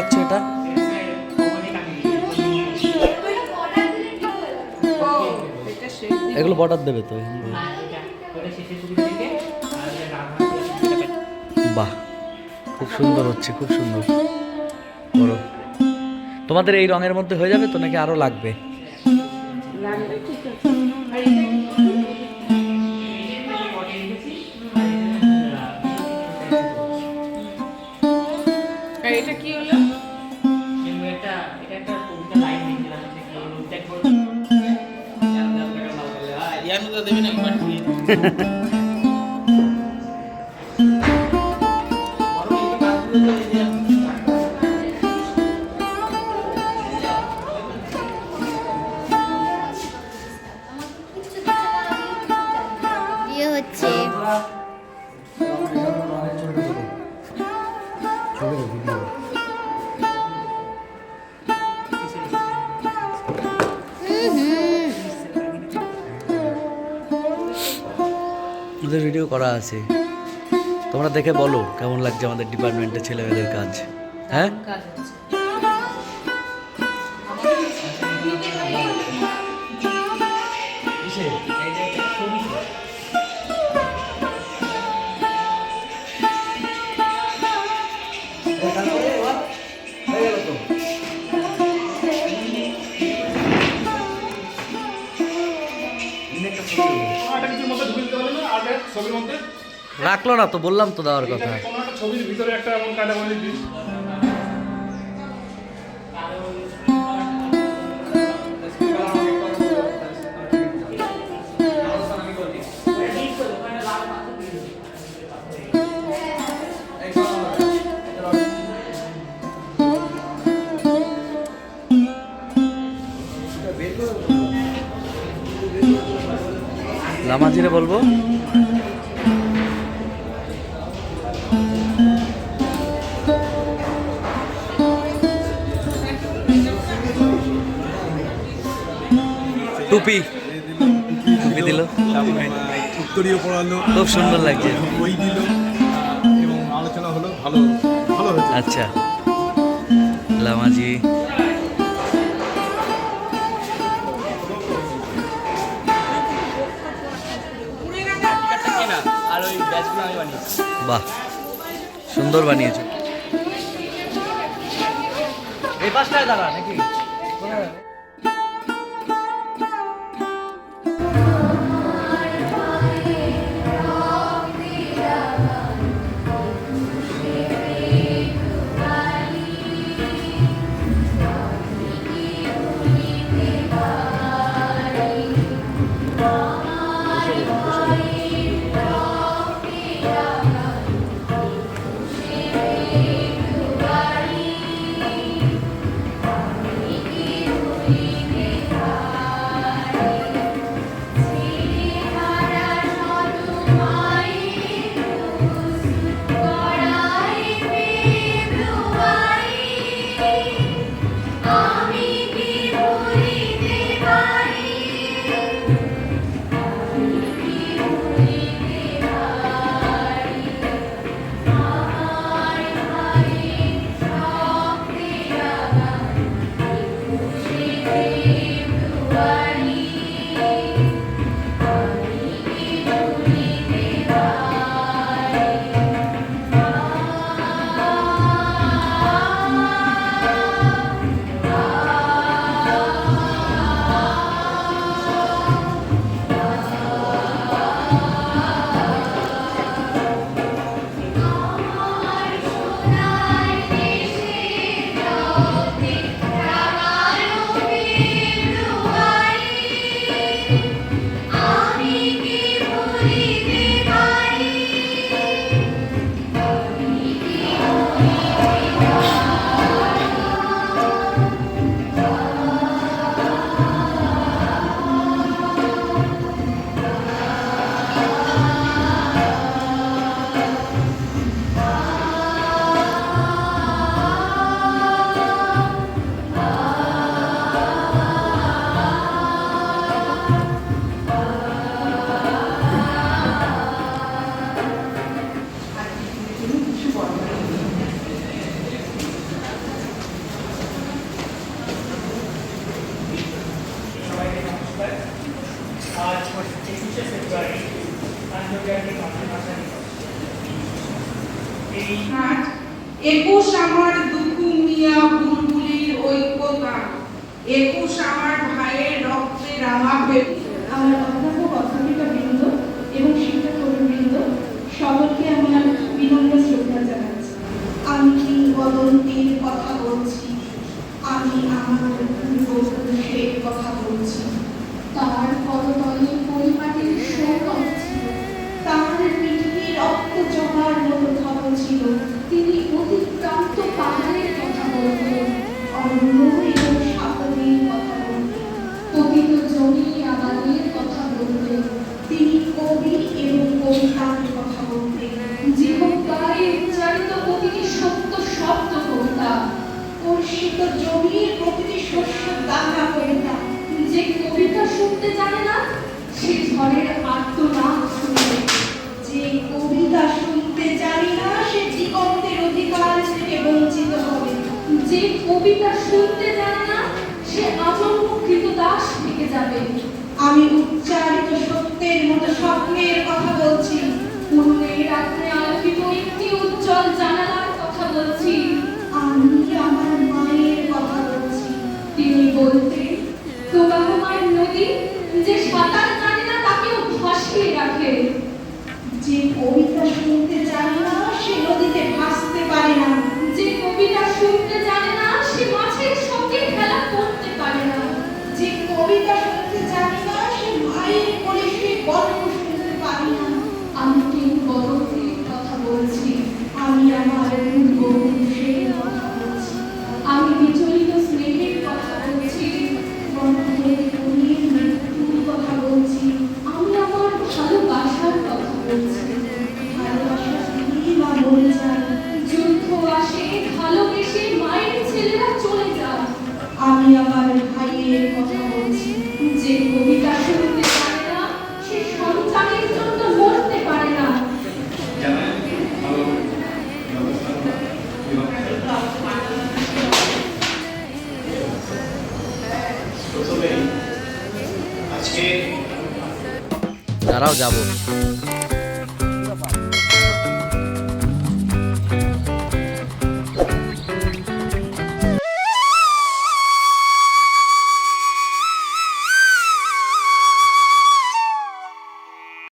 আঁকছো এটা। এগুলো বর্ডার দেবে তো বাহ, খুব সুন্দর হচ্ছে, খুব সুন্দর। করো তোমাদের এই রঙের মধ্যে হয়ে যাবে তো, নাকি আরও লাগবে? Yeah. ভিডিও করা আছে। তোমরা দেখে বলো কেমন লাগছে আমাদের ডিপার্টমেন্টের ছেলেমেয়েদের কাজ। হ্যাঁ? ছবির মধ্যে? রাখল না তো বললাম তো দেওয়ার কথা। কোনো একটা ছবির ভিতরে একটা এমন দিস লামাজিরে বলব? টুপি। টুপি দিল। উত্তরীয় পড়ালো। খুব সুন্দর লাগছে। বই দিল। এবং আলোচনা হলো ভালো ভালো হয়েছে। আচ্ছা। লামাজি। বাহ সুন্দর বানিয়েছো। এই পাশটায় দাঁড়া নাকি? একুশ আমার দুকুমিয়া বুলবুলির ঐক্যতা। একুশ আমার ভাইয়ের রক্তে রাঙা পেট আমার অন্যান্য কথাগুলো তিনি অতিক্রান্ত পাহাড়ের কথা বলতেন অরণ্য এবং সাপনের কথা বলতেন পবিত জমি আবাদের কথা বলতেন তিনি কবি এবং কবিতার কথা বলতেন জীবনকারে উচ্চারিত প্রতিটি সত্য শব্দ কবিতা। কর্ষিত জমির প্রতিটি শস্য দানা কবিতা যে কবিতা শুনতে জানে না, সে ঝড়ের আত্মনাথ কবিতা শুনতে জানে না, সে আচমক দাস থেকে যাবে। আমি উচ্চারিত সত্যের মতো স্বপ্নের কথা বলছি। Double.